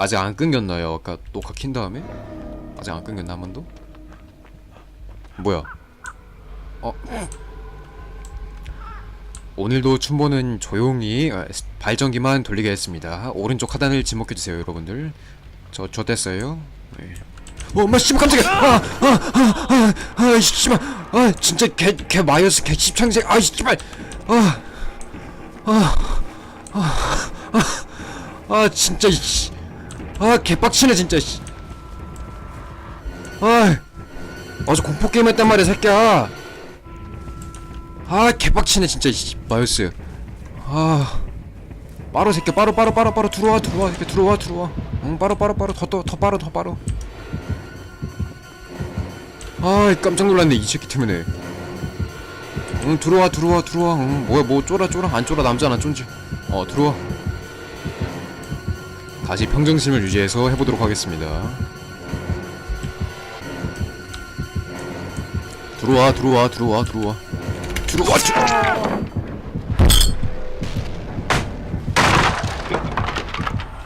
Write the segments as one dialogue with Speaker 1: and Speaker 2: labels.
Speaker 1: 아직 안 끊겼나요? 아까 녹화 킨 다음에? 아직 안 끊겼나 한 번도? 뭐야? 어? 오늘도 춘보는 조용히 어, 발전기만 돌리게 했습니다. 오른쪽 하단을 지목해 주세요, 여러분들. 저, 저 됐어요. 네. 어, 엄마 씨발 깜짝이야. 아, 아, 아, 아, 아, 씨발. 아, 진짜 개, 개 마이어스 개 십창생. 아, 씨발. 아, 아, 아, 아, 아, 진짜 이씨. 아, 개빡치네 진짜. 씨. 아, 어제 공포 게임 했단 말이야, 새끼야. 아, 개빡치네 진짜 이씨. 마이어스. 아. 빠로 새끼 빠로 빠로 빠로 빠로 들어와 들어와 새끼 들어와 들어와 응 빠로 빠로 빠로 더더 더 빠로 더 빠로 아 깜짝 놀랐네 이 새끼 때문에 응 들어와 들어와 들어와 응 뭐야 뭐 쫄아 쫄아 안 쫄아 남자는 안 쫀지 어 들어와 다시 평정심을 유지해서 해보도록 하겠습니다. 들어와 들어와 들어와 들어와. 들어와 들어와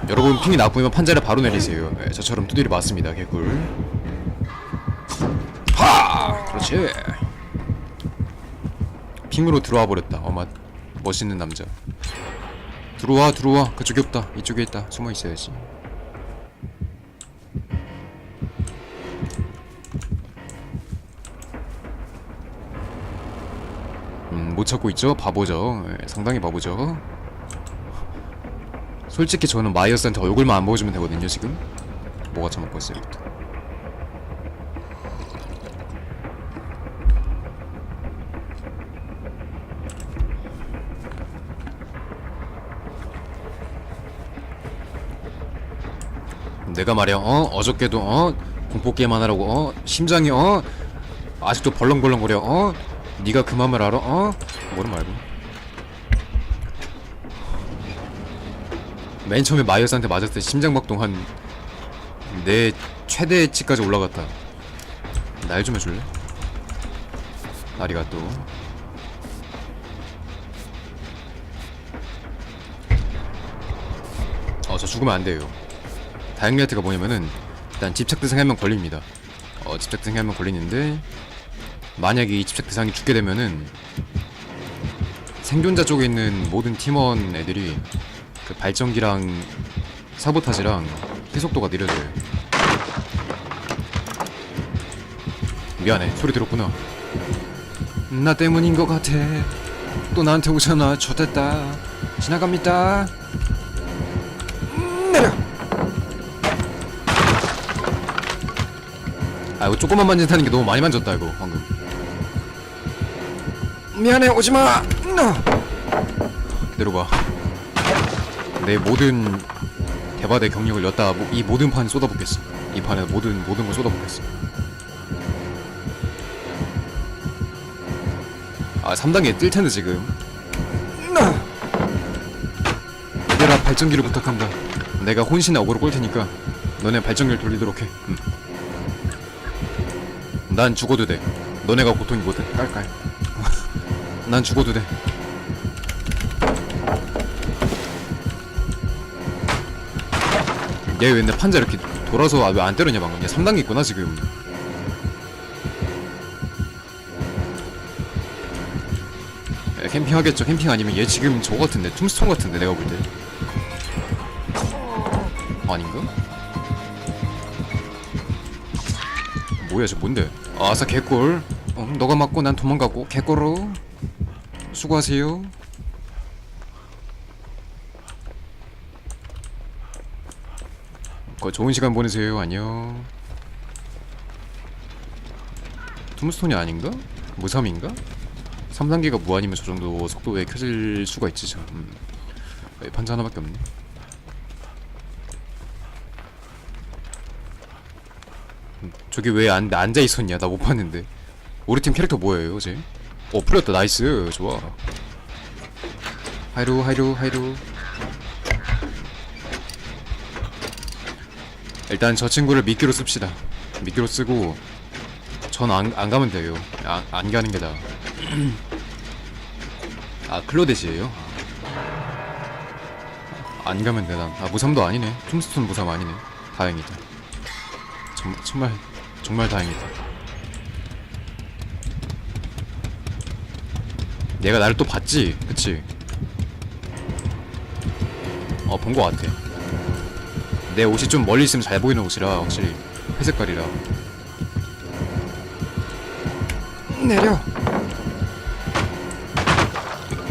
Speaker 1: 여러분 핑이 나쁘면 판자를 바로 내리세요. 네, 저처럼 두드리 맞습니다 개꿀. 하! 그렇지. 핑으로 들어와 버렸다. 어마 멋있는 남자 들어와 들어와. 그쪽에 없다. 이쪽에 있다. 숨어 있어야지. 음못 찾고 있죠? 바보죠. 네, 상당히 바보죠. 솔직히 저는 마이어스한테 얼굴만 안 보여주면 되거든요 지금. 뭐가 처먹고 있어요 내가 말이야 어? 어저께도 어? 공포 게임 하느라고 어? 심장이 어? 아직도 벌렁벌렁거려 어? 네가 그 맘을 알아 어? 뭐라 말고 맨 처음에 마이어스한테 맞았을 때 심장박동 한 내 최대치까지 올라갔다. 날 좀 해줄래? 나리가 또. 어, 저 죽으면 안 돼요. 다행리아트가 뭐냐면은 일단 집착 대상에 한명 걸립니다. 어, 집착 대상에 한명 걸리는데 만약에 이 집착 대상이 죽게 되면은 생존자 쪽에 있는 모든 팀원 애들이 그 발전기랑 사보타지랑 희속도가 느려져요. 미안해, 소리 들었구나. 나 때문인 것 같아. 또 나한테 오잖아. 젖됐다. 지나갑니다. 아 이거 조금만 만진다는 게 너무 많이 만졌다 이거 방금. 미안해 오지 마. 내려봐. 내 모든 대바대 경력을 모- 이 모든 판 쏟아붓겠어. 이 판에 모든 모든 걸 쏟아붓겠어. 아 3단계 뜰 텐데 지금. 얘들아 발전기를 부탁한다. 내가 혼신의 어그로 꼴 테니까 너네 발전기를 돌리도록 해. 음. 난 죽어도 돼. 너네가 고통이거든. 깔깔. 난 죽어도 돼. 얘왜 내 판자 이렇게 돌아서 왜 안 때렸냐 방금 얘 3단계 있구나 지금 야, 캠핑 하겠죠 캠핑 아니면 얘 지금 저거 같은데 툼스톤 같은데 내가 볼때 아닌가? 뭐야 저 뭔데 아싸 개꿀 어, 너가 맞고 난 도망가고 개꿀로 수고하세요 거 좋은 시간 보내세요. 안녕. 툼스톤이 아닌가? 무삼인가? 3단계가 무한이면 저 정도 속도에 켜질 수가 있지 참. 음. 에, 판자 하나밖에 없네. 저기 왜 안, 앉아 있었냐? 나 못 봤는데. 우리 팀 캐릭터 뭐예요, 쟤? 어, 풀렸다. 나이스. 좋아. 하이루, 하이루, 하이루. 일단 저 친구를 미끼로 씁시다. 미끼로 쓰고 전 안 안 가면 돼요. 안, 안 가는 게 나아. 아 클로데시예요? 안 가면 되나? 아 무삼도 아니네. 툼스톤 무삼 아니네. 다행이다. 정, 정말 정말 다행이다. 얘가 나를 또 봤지, 그치? 어, 본거 같아. 내 옷이 좀 멀리 있으면 잘 보이는 옷이라 확실히 회색깔이라. 내려.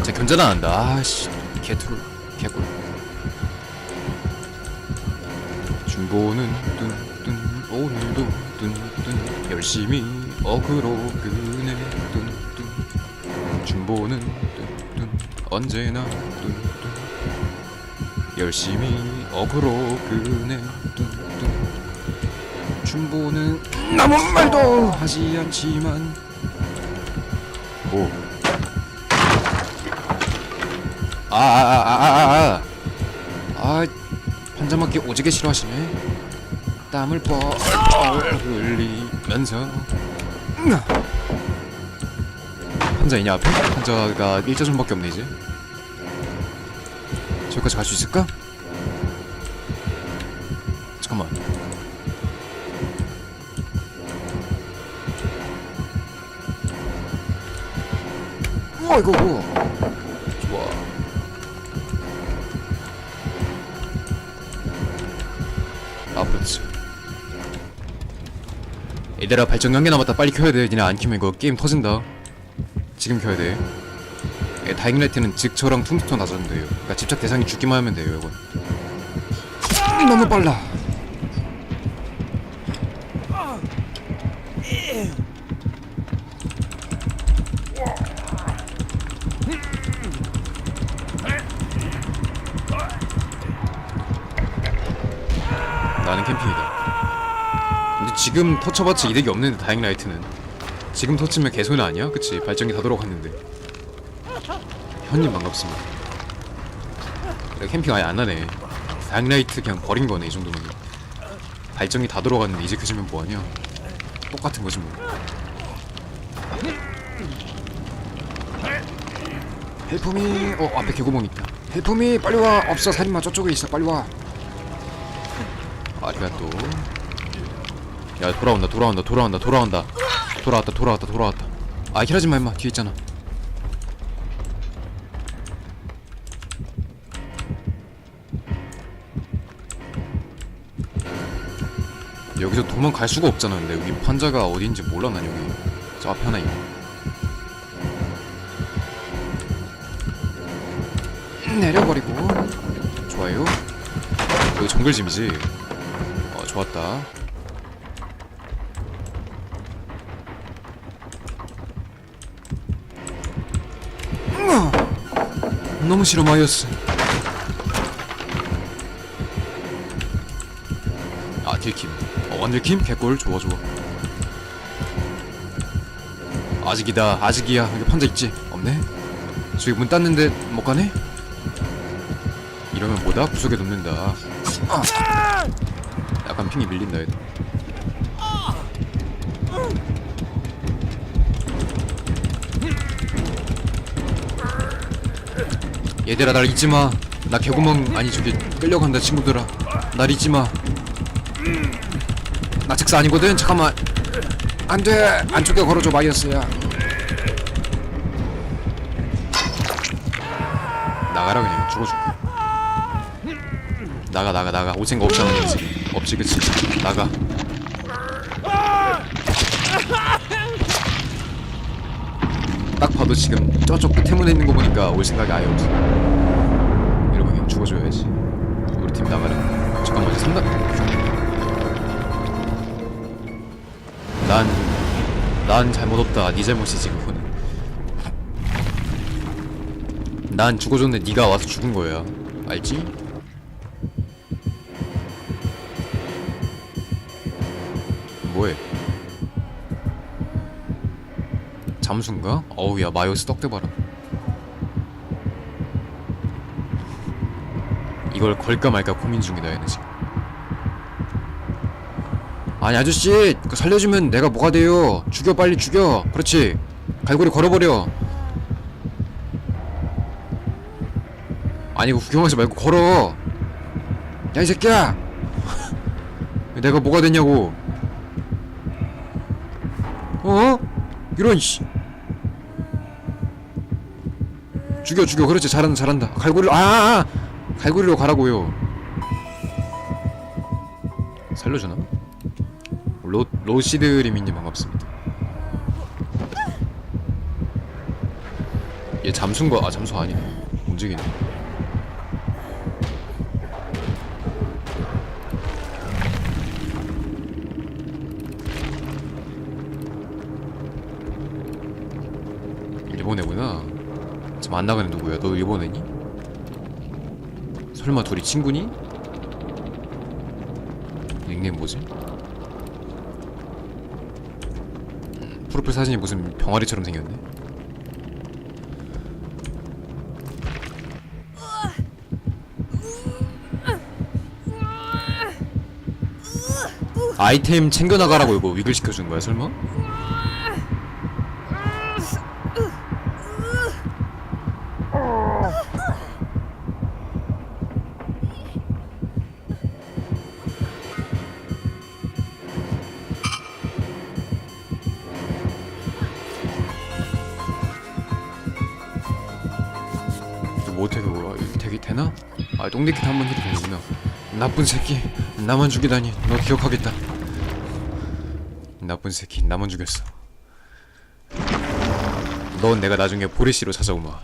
Speaker 1: 제 견제는 안 한다. 아씨, 개툴, 개꿀. 중보는 뚠뚠 오늘도 뚠뚠 열심히 어그로 그네. 뚠뚠 중보는 뚠뚠 언제나 뚠뚠 열심히 어그로 그네. 뚠뚠 중보는 아무 말도 하지 않지만. 뭐 아, 아아 아 아 아 아 아, 판자맞기 오지게 싫어하시네 땀을 뻘뻘 흘리면서 판자이냐 앞에? 판자가 일자전밖에 없네 이제 저기까지 갈 수 있을까? 잠깐만 어이구 좋 얘들아 발전 한개 남았다. 빨리 켜야 돼. 니네 안 켜면 이거 게임 터진다. 지금 켜야 돼. 예, 다잉라이트는 직처랑 퉁스톤 나서면 돼요. 그러니까 집착 대상이 죽기만 하면 돼요 이건. 너무 빨라. 나는 캠핑이다 지금 터쳐봤자 이득이 없는데 다잉라이트는 지금 터치면 개손이 아니야? 그치? 발전기 다 돌아갔는데. 현님 반갑습니다. 그래 캠핑 아예 안 하네. 다잉라이트 그냥 버린 거네 이 정도면. 발전기 다 돌아갔는데 이제 켜지면 뭐하냐? 똑같은 거지 뭐. 헬프미 어 앞에 개구멍 있다. 헬프미 빨리 와. 없어. 살인마 저쪽에 있어. 빨리 와. 아리가또 야 돌아온다 돌아온다 돌아온다 돌아온다. 돌아왔다 돌아왔다 돌아왔다. 아 힐하지마 임마 뒤에 있잖아. 여기서 도망갈 수가 없잖아. 근데 여기 판자가 어딘지 몰라 난 여기. 저 앞에 하나 있네. 내려버리고. 좋아요. 여기 정글짐이지? 어 좋았다 너무 싫어 마이어스 아 딜킴 어 원 딜킴 개꿀. 좋아 좋아. 아직이다 아직이야. 여기 판자 있지? 없네? 저기 문 땄는데 못 가네? 이러면 뭐다? 구석에 눕는다. 아. 약간 핑이 밀린다 얘도 얘들아 날 잊지마. 나 개구멍 아니 저기 끌려간다 친구들아. 날 잊지마. 나 책사 아니거든? 잠깐만. 안돼. 안쪽에 걸어줘 마이어스야. 나가라 그냥. 죽어줄게. 나가 나가 나가. 올 생각 없잖아 너 지금 없지 그치? 나가 딱 봐도 지금 저쪽 끝에 문에 있는 거 보니까 올 생각이 아예 없어 이러면 그냥 죽어줘야지 우리 팀 나가라 잠깐만 3단 난, 난 잘못 없다. 네 잘못이지 그거는. 난 죽어줬는데 네가 와서 죽은 거야. 알지? 뭐해? 잠수인가? 어우 야 마요스 떡대 봐라. 이걸 걸까 말까 고민 중이다 얘는 지금. 아니 아저씨 그 살려주면 내가 뭐가 돼요 죽여 빨리 죽여 그렇지 갈고리 걸어버려 아니 구경하지 말고 걸어 야 이 새끼야 내가 뭐가 됐냐고 어? 이런 씨 죽여 죽여. 그렇지. 잘한다 잘한다. 갈고리로 아, 아, 아. 갈고리로 가라고요. 살려주나? 로, 로시드리미님 반갑습니다. 얘 잠수인가? 아 잠수 아니네. 움직이네. 일본 애구나 지금 안 나가는 누구야? 너 일본 애니? 설마 둘이 친구니? 닉네임 뭐지? 음, 프로필 사진이 무슨 병아리처럼 생겼네 아이템 챙겨나가라고 이거 위글 시켜준 거야 설마? 못해 그거 이거 되게 되나? 아 똥내kit한 한번 해도 되는구나. 나쁜 새끼 나만 죽이다니 너 기억하겠다. 나쁜 새끼 나만 죽였어. 넌 내가 나중에 보리씨로 찾아오마